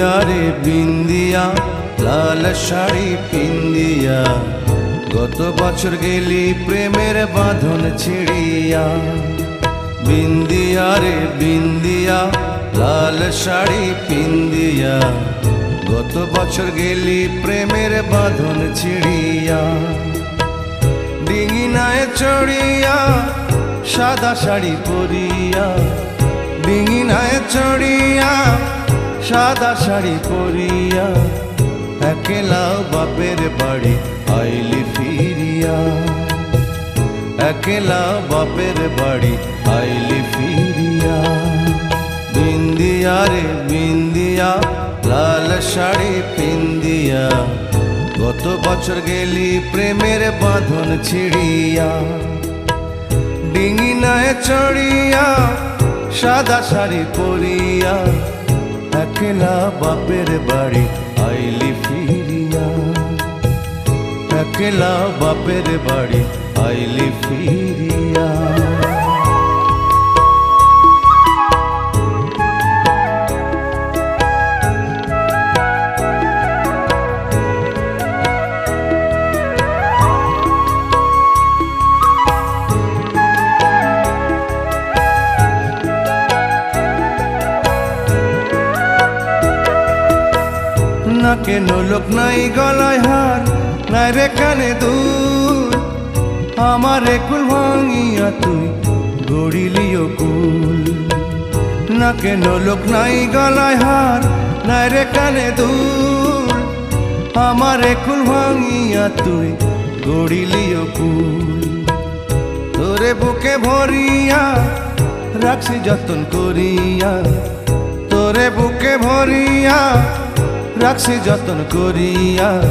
বিন্দিয়া রে বিন্দিয়া লাল শাড়ি পিন্দিয়া গত বছর গেলি প্রেমের বাঁধন ছিড়িয়া। বিন্দিয়া রে বিন্দিয়া লাল শাড়ি পিন্দিয়া গত বছর গেলি প্রেমের বাঁধন ছিড়িয়া। ডিঙি নায় চড়িয়া, সাদা শাড়ি পরিয়া ডিঙি নায় চড়িয়া সাদা শাড়ি পরিয়া, একলা বাপের বাড়ি আইলি ফিরিয়া। একলা বাপের বাড়ি আইলি ফিরিয়া। বিন্দিয়া রে বিন্দিয়া, লাল শাড়ি পিন্দিয়া। গত বছর গেলি প্রেমের বাঁধন ছিড়িয়া। ডিঙি নায় চড়িয়া, সাদা শাড়ি পরিয়া। একলা বাপের বাড়ি আইলি ফিরিয়া। একলা বাপের বাড়ি আইলি ফিরিয়া। কেন লোক নাই গলায় হার, নাই রে কানে দূর আমার কুল ভাঙিয়া তুই গড়িলিও কুল। না কেন লোক নাই গলায় হার, নাই রে কানে দূর আমার কুল ভাঙিয়া তুই গড়িলিও কুল। তোরে বুকে ভরিয়া রাখছি যতন করিয়া, তোরে বুকে ভরিয়া রাখছি যতন করিয়া।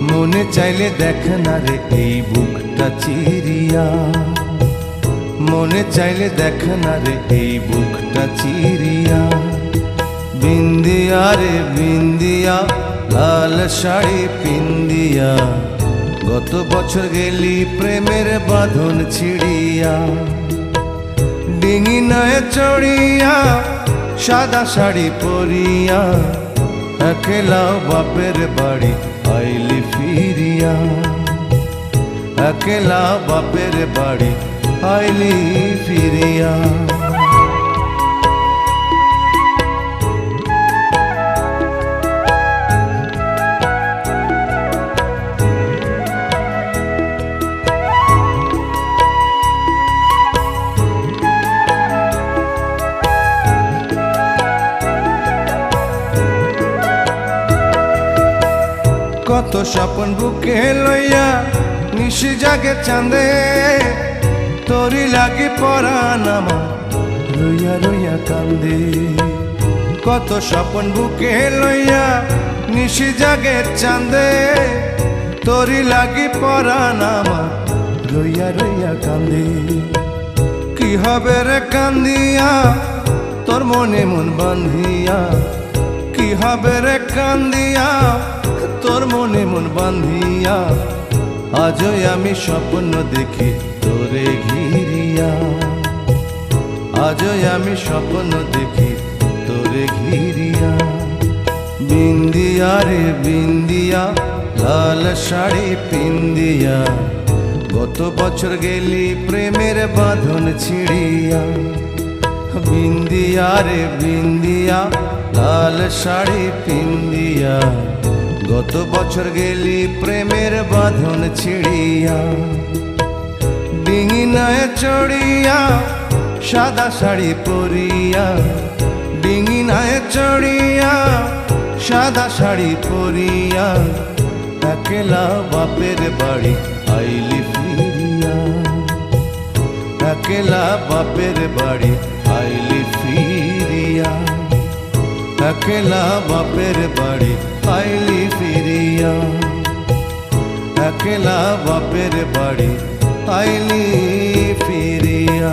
মনে চাইলে দেখ না রে, এই বুকটা চিরিয়া। মনে চাইলে দেখ না রে, এই বুকটা চিরিয়া। বিন্দিয়া রে, বিন্দিয়া, লাল শাড়ি পিন্দিয়া। গত বছর গেলি প্রেমের বাঁধন ছিড়িয়া। ডিঙি নয় চড়িয়া, সাদা শাড়ি পরিয়া। একলা বাপের বাড়ি আইলি ফিরিয়া। একলা বাপের বাড়ি আইলি ফিরিয়া। কত স্বপন বুকে লইয়া নিশি জাগে চাঁদে। তোরি লাগি পরাণ আমার রইয়া রইয়া কান্দে। কত স্বপন বুকে লইয়া নিশি জাগে চাঁদে। তোরি লাগি পরাণ আমার রইয়া রইয়া কান্দে। কি হবে রে কান্দিয়া, তোর মনে মন বান্ধিয়া? কি হবে রে কান্দিয়া? তোর মনে মন বান্ধিয়া। আজই আমি স্বপ্ন দেখি তোরে ঘিরিয়া। আজই আমি স্বপ্ন দেখি তোরে ঘিরিয়া। বিন্দিয়া রে বিন্দিয়া, লাল শাড়ি পিন্দিয়া। গত বছর গেলি প্রেমের বাঁধন ছিড়িয়া। বিন্দিয়া রে বিন্দিয়া, লাল শাড়ি পিন্দিয়া। গত বছর গেলি প্রেমের বাঁধন ছিড়িয়া। ডিঙি নয় চড়িয়া, সাদা শাড়ি পরিয়া। ডিঙি নয় চড়িয়া, সাদা শাড়ি পরিয়া। একলা বাপের বাড়ি আইলি একলা বাপের বাড়ি আইলি ফিরিয়া। একলা বাপের বাড়ি আইলি ফিরিয়া। একলা বাপের বাড়ি আইলি ফিরিয়া।